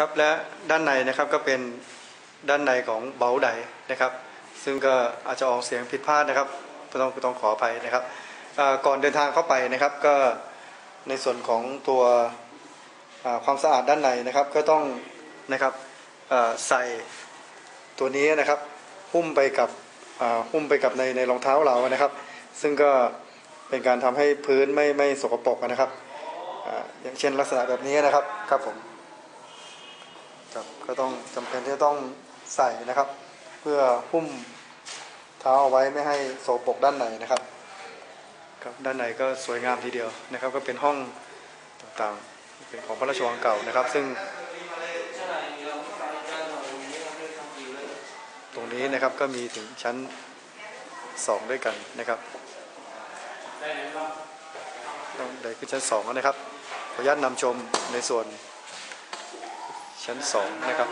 ครับและด้านในนะครับก็เป็นด้านในของเบาไดนะครับ ซึ่งก็อาจจะออกเสียงผิดพลาดนะครับต้องต้องขออภัยนะครับก่อนเดินทางเข้าไปนะครับก็ในส่วนของตัวความสะอาดด้านในนะครับ ก็ต้องนะครับใส่ตัวนี้นะครับหุ้มไปกับหุ้มไปกับในในรองเท้าเรานะครับ ซึ่งก็เป็นการทำให้พื้นไม่ไม่สกปรกนะครับอย่างเช่นลักษณะแบบนี้นะครับครับผม ครับก็ต้องจำเป็นที่จะต้องใส่นะครับ เพื่อหุ้มเท้าเอาไว้ไม่ให้โสโปรกด้านในนะครับครับด้านในก็สวยงามทีเดียวนะครับ ก็เป็นห้องต่างๆเป็นของพระราชวังเก่านะครับ ซึ่ง ตรงนี้นะครับก็มีถึงชั้นสองด้วยกันนะครับต้องได้ขึ้นชั้นสองนะครับขออนุญาตนำชมในส่วน ชั้น 2 นะครับ